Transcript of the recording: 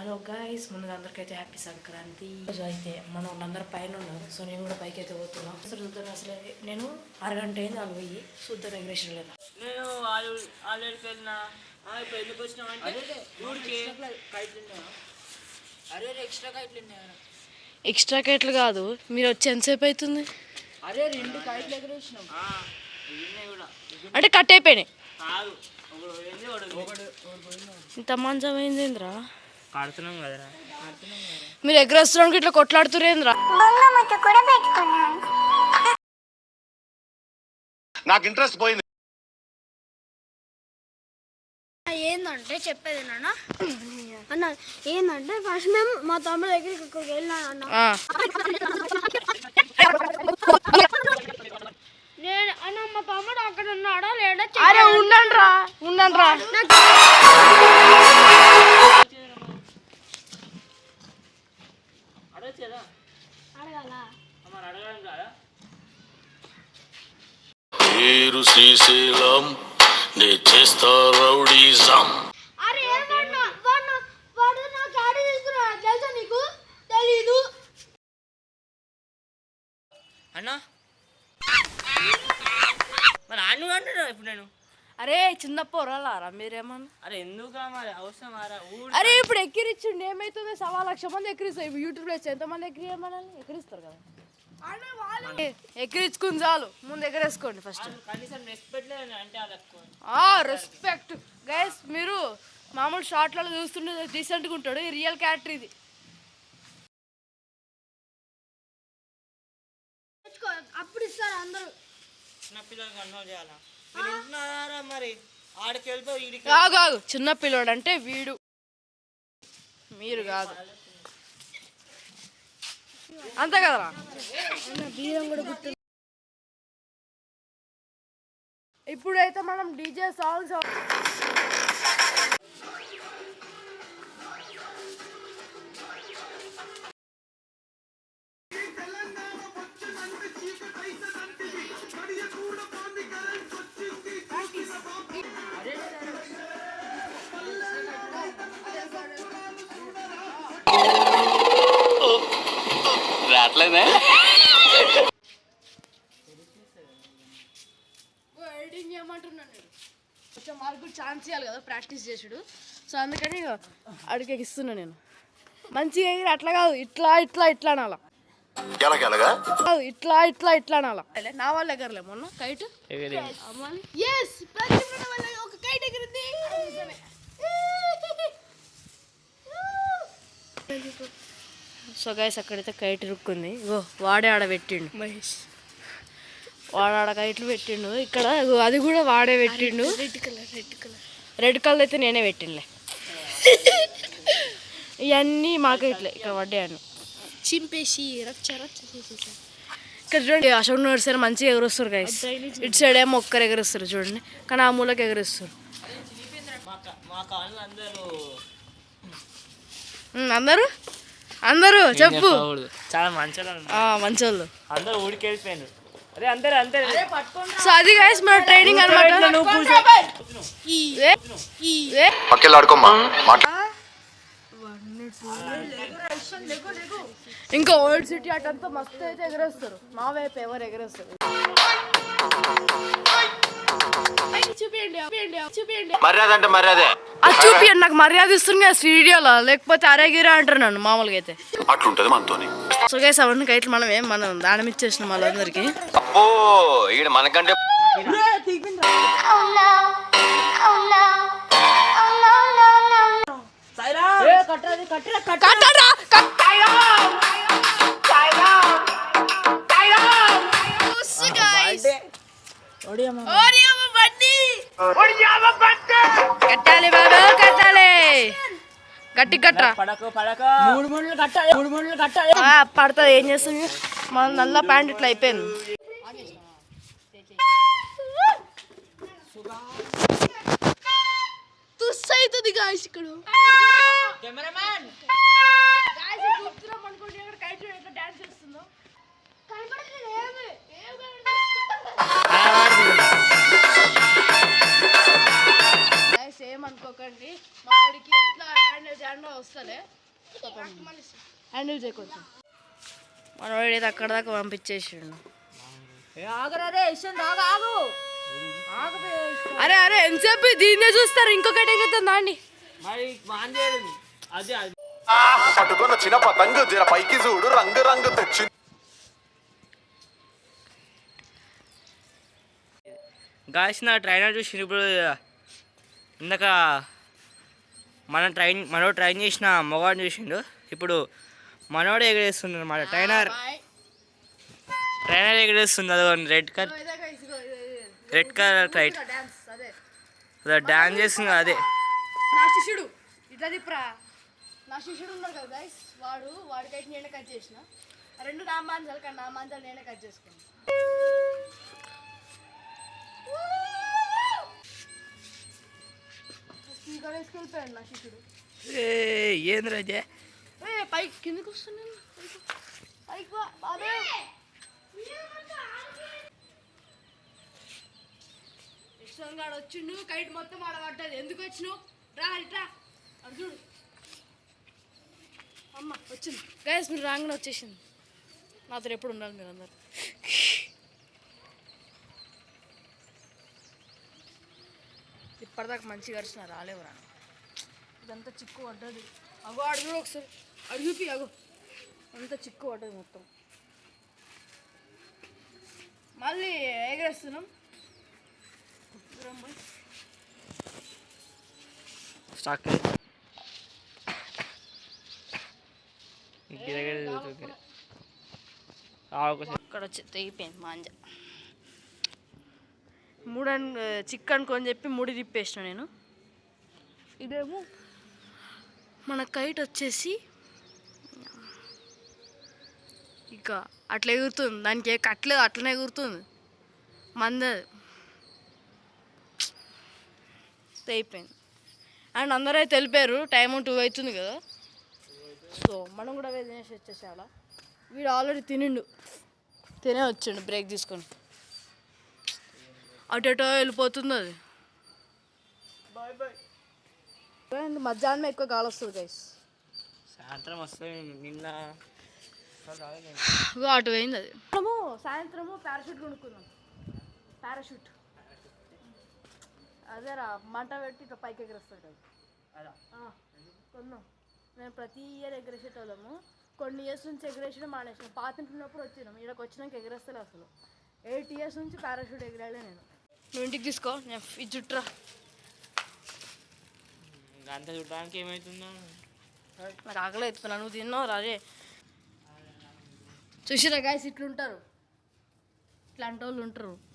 Hello guys ముందుగా అందరికైతే happy Sankranti. రోజు అయితే మన వాళ్ళందరూ పైన ఉన్నారు సో నేను కూడా పైకి అయితే పోతున్నాం. అసలు చూద్దాం అసలు నేను అరగంట అయింది అవి పోయి చూద్దాం ఎగ్రేషన్ లేదా. నేను వాళ్ళు వాళ్ళకి వెళ్ళిన. ఇప్పుడు ఎందుకు వచ్చినావు అంటే ఊరికి అరే ఎక్స్ట్రా కైట్లు ఉన్నాయా? ఎక్స్ట్రా కైట్లు కాదు మీరు వచ్చి ఎంతసేపు అవుతుంది? అరే రెండు కైట్లు ఎగరేసినాం అంటే కట్ అయిపోయినాయి. కాదు ఒకడు పోయింది ఒకడు ఇంత మంచమైంది ఏంద్రా కడుతున్నాం కదరా. మీరు ఇట్లా కొట్లాడుతురేంద్రా? నాకు ఇంట్రెస్ట్ పోయింది. ఏందంటే చెప్పేది నాన్న? అన్న ఏందంటే ఫస్ట్ మేము మా తమ్ముడు దగ్గరికి ఇక్కడికి వెళ్ళాను అన్న నేను అన్న మా తమ్ముడు అక్కడ ఉన్నాడా లేడా అరే ఉండండి ఉండండి రా కదా అడగాల? మరి అడగడం కాదా పేరు శ్రీశైలం నే చేస్తా రౌడీజం. అరే వాడు వాడు తీసుకున్నాడు? తెలుసా నీకు? తెలీదు. అన్నా? మరి అన్ను అంటున్నావు ఇప్పుడు నేను? అరే చిన్న పొరలారా మీరేమన్నా? అరే ఎందుకు మరి? అవసరం ఆరా? ఊరు అరే ఇప్పుడు ఎక్కిరిచ్చిండు ఏమైతుంది సవా లక్ష మంది ఎక్కిరిస్తారు. యూట్యూబ్లో ఎంతమంది ఎక్కిరి మనల్ని ఎక్కిరిస్తారు కదా. ఎక్కిరించుకుని చాలు. ముందు ఎగరేసుకోండి ఫస్ట్ కనీసం రెస్పెక్ట్ గైస్ మీరు మామూలు షార్ట్లలో చూస్తుంటే డీసెంట్గా ఉంటాడు. ఈ రియల్ క్యారెక్టర్ ఇది. అప్పుడు ఇస్తారు అందరూ. చిన్న పిల్లలు కంట్రోల్ చేయాలా? మరి? ఆడికి కాదు కాదు చిన్న పిల్లోడు అంటే వీడు. మీరు కాదు. అంతే కదరా? ఇప్పుడైతే మనం డీజే సాంగ్స్ రావట్లేదే? ఎడిటింగ్ చేయమంటున్నాను నేను? కొంచెం మార్కు ఛాన్స్ ఇవ్వాలి కదా ప్రాక్టీస్ చేసుడు. సో అందుకని అడిగి ఇస్తున్నా నేను. మంచిగా ఎగిరి అట్లా కాదు ఇట్లా ఇట్లా ఇట్లా అనాల. ఇట్లా ఇట్లా ఇట్లా అనాల. నా వాళ్ళు ఎగరలే మొన్న కైట్ ఎస్ ఒక కైట్ ఎగిరింది. సో గైస్ అక్కడైతే కైట్ ఇరుక్కుంది ఇగో వాడే ఆడ పెట్టిండు. మహేష్. వాడు ఆడ కైట్లు పెట్టిండు. ఇక్కడ ఇగో అది కూడా వాడే పెట్టిండు. Red colour red colour red colour అయితే నేనే పెట్టిండులే. ఇవన్నీ మా కైట్లే ఇక్కడ పడ్డాను చింపేసి రచ్చ రచ్చ చేసేసారు ఇక్కడ చూడండి అశోక్ నగర్ సైడ్ మంచిగా ఎగురొస్తారు గైస్ ఇటు సైడ్ ఏమో ఒక్కరు ఎగరేస్తారు చూడండి. కానీ ఆ మూలకి ఎగరేస్తారు అందరూ? అందరూ చెప్పు. చాలా మంచిగా ఆ, మంచోళ్ళు. అందరూ ఊరికి వెళ్ళిపోయారు అరే అందరు అందరు. సో అది గైస్ మన ట్రైనింగ్ అనమాట ఇంకా ఓల్డ్ సిటీ అటంతా మస్తు అయితే ఎగరేస్తారు. మా వైపు ఎవరు ఎగరేస్తారు? మర్యాద. అంటే మర్యాదే అది చూపియండి నాకు మర్యాద ఇస్తుంది కదా వీడియోలో. లేకపోతే అరే గిరా అంటారు నన్ను మామూలుగా అయితే. అట్లుంటది మనతోని. సో గైస్ అవన్నీ కైట్లు మనం ఏం మనం దానం ఇచ్చేసినాం వాళ్ళందరికీ అబ్బో ఈడ మనకంటే కట్టరా కట్టాలి బాబు కట్టాలి. గట్టి కట్టరా పడక పడక. మూడు మూడు కట్టాలి మూడు మూడు కట్టాలి. ఆ, పడుతుంది ఏం చేస్తాం ఇక? మన నల్ల ప్యాంట్ ఇట్లా అయిపోయింది. తుస్ అవుతుంది గాయస్ ఇక్కడ. కెమెరామ్యాన్. కనపడట్లేదు హ్యాండిల్ చేయ కొంచెం. మనవాడు అయితే అక్కడ దాకా పంపించేసిండు. అరే అరే ఎంతసేపు దీన్నే చూస్తారు? ఇంకొకటి ఎగుతుందా అండి మాన్ పట్టుకున్న చిన్న పతంగు జర పైకి చూడు రంగు రంగు తెచ్చి. గాయస్ నా ట్రైనర్ చూసి ఇప్పుడు. ఇందాక మన ట్రైన్ మనోడు ట్రైన్ చేసిన మగవాడిని చూసిండు. ఇప్పుడు మనోడు ఎగరేస్తుంది అనమాట ట్రైనర్. ట్రైనర్ ఎగరేస్తుంది అదో red colour. Red colour right అదే. డాన్స్ చేస్తుంది అదే. నా శిష్యుడు. ఇట్లా తిప్పురా. నా శిష్యుడు ఉన్నాడు కదా గైస్ వాడు వాడికైతే నేనే కట్ చేసిన. రెండు నా మాంజాలు కానీ నా మాంజాలు నేనే కట్ చేసుకున్నాను స్పీకర్ వేసుకెళ్ళిపోయాడు నా శిష్యుడు ఏ పైకి కిందకి వస్తున్నాను పైకి. పైకి బాబే. యశ్వంత్ గాడు వచ్చిండు కైట్ మొత్తం ఆడబడ్డది ఎందుకు వచ్చినావు? రా ఇట్రా అర్జుడు అమ్మ వచ్చింది. గైస్ మీరు రాగానే వచ్చేసింది. నాతో ఎప్పుడు ఉండాలి మీరు అందరు. ఇప్పటిదాకా మంచిగా అరిచిన రాలేవురా. ఇదంతా చిక్కు పడ్డది. అగో అడు ఒకసారి. అడు చూపి అగో అంతా చిక్కు పడ్డది మొత్తం. మళ్ళీ ఎగరేస్తున్నాం. స్టాక్ ఇక్కడ వచ్చి తెగిపోయింది మాంజ. మూడన్ చిక్కన్ కొని చెప్పి ముడి తిప్పేసిన నేను. ఇదేమో మన కైట్ వచ్చేసి ఇక అట్లా ఎగురుతుంది. దానికి ఏ కట్టలేదు అట్లనే ఎగురుతుంది. మంద తెగిపోయింది అండ్ అందరూ అయితే తెలిపారు టైం టూ అవుతుంది కదా. సో మనం కూడా అవే తినేసి వచ్చేసాలా వీడు ఆల్రెడీ తినిండు. తినే వచ్చిండు బ్రేక్ తీసుకొని. అటు ఎటో వెళ్ళిపోతుంది అది. బాయ్ మధ్యాహ్నం ఎక్కువ గాలి వస్తుంది గైస్ సాయంత్రం వస్తుంది నిన్న అటు పోయింది అది. మనము సాయంత్రము పారాషూట్ కొనుక్కుందాం పారాషూట్. అదేరా మంట పెట్టి ఇట్లా పైకి ఎగరేస్తాడు అది అదా. ఆ, కొన్నాం. మేము ప్రతి ఇయర్ ఎగరేసేటోళ్ళము. కొన్ని ఇయర్స్ నుంచి ఎగరేసడం మానేసాం పాత ఉన్నప్పుడు వచ్చినాం. ఇక్కడికి వచ్చినాక ఎగరేస్తలే అసలు. ఎయిట్ ఇయర్స్ నుంచి పారాషూట్ ఎగరాలే నేను. నువ్వు ఇంటికి తీసుకో నేను ఇది చుట్టరా అంత చూడడానికి ఏమవుతుందో మరి ఆకలి అవుతున్నా నువ్వు తిన్నావు రాజే చూసిరా గాయస్ ఇట్లుంటారు. ఇట్లాంటి వాళ్ళు ఉంటారు.